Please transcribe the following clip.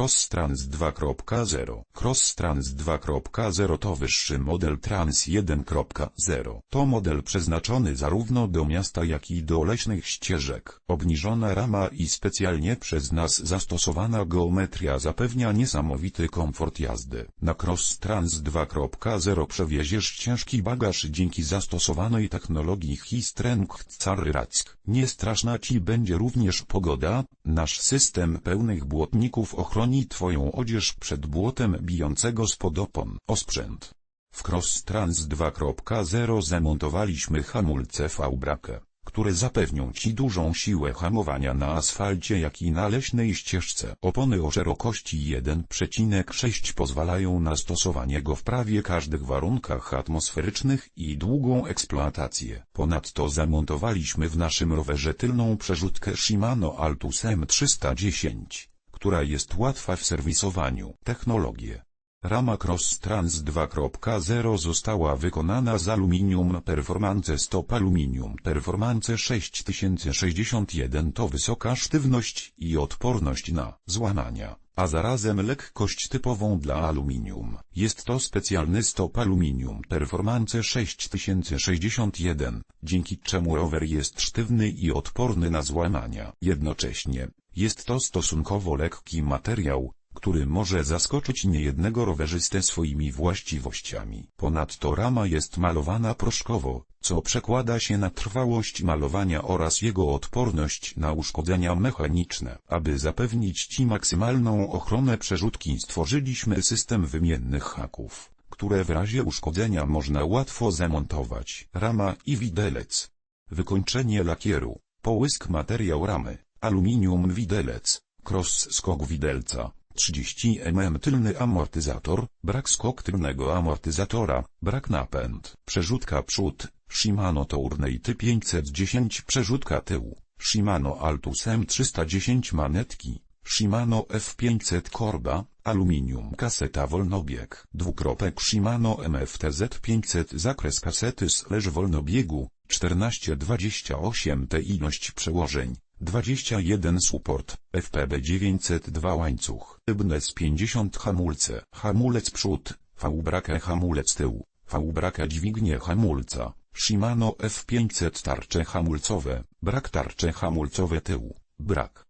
CrossTrans 2.0 CrossTrans 2.0 to wyższy model Trans 1.0. To model przeznaczony zarówno do miasta jak i do leśnych ścieżek. Obniżona rama i specjalnie przez nas zastosowana geometria zapewnia niesamowity komfort jazdy. Na CrossTrans 2.0 przewieziesz ciężki bagaż dzięki zastosowanej technologii Histreng Rack. Nie straszna Ci będzie również pogoda, nasz system pełnych błotników ochroni Twoją odzież przed błotem bijącego spod opon. Osprzęt. W Cross Trans 2.0 zamontowaliśmy hamulce V-Brake, które zapewnią Ci dużą siłę hamowania na asfalcie jak i na leśnej ścieżce. Opony o szerokości 1,6 pozwalają na stosowanie go w prawie każdych warunkach atmosferycznych i długą eksploatację. Ponadto zamontowaliśmy w naszym rowerze tylną przerzutkę Shimano Altus M310, która jest łatwa w serwisowaniu. Technologie Rama Cross Trans 2.0 została wykonana z aluminium Performance Stop Aluminium Performance 6061 to wysoka sztywność i odporność na złamania, a zarazem lekkość typową dla aluminium. Jest to specjalny stop aluminium Performance 6061, dzięki czemu rower jest sztywny i odporny na złamania. Jednocześnie, jest to stosunkowo lekki materiał, który może zaskoczyć niejednego rowerzystę swoimi właściwościami. Ponadto rama jest malowana proszkowo, co przekłada się na trwałość malowania oraz jego odporność na uszkodzenia mechaniczne. Aby zapewnić Ci maksymalną ochronę przerzutki stworzyliśmy system wymiennych haków, które w razie uszkodzenia można łatwo zamontować. Rama i widelec. Wykończenie lakieru, połysk materiał ramy, aluminium widelec, cross skok widelca. 30 mm tylny amortyzator, brak skok tylnego amortyzatora, brak napęd, przerzutka przód, Shimano Tournate 510 przerzutka tył, Shimano Altus M310 manetki, Shimano F500 korba, aluminium kaseta wolnobieg, dwukropek Shimano MFTZ 500 zakres kasety slash wolnobiegu, 1428 te ilość przełożeń. 21 support, FPB 902 łańcuch, Ibnes 50 hamulce, hamulec przód, V-brake hamulec tył, V-brake dźwignie hamulca, Shimano F500 tarcze hamulcowe, brak tarcze hamulcowe tył, brak.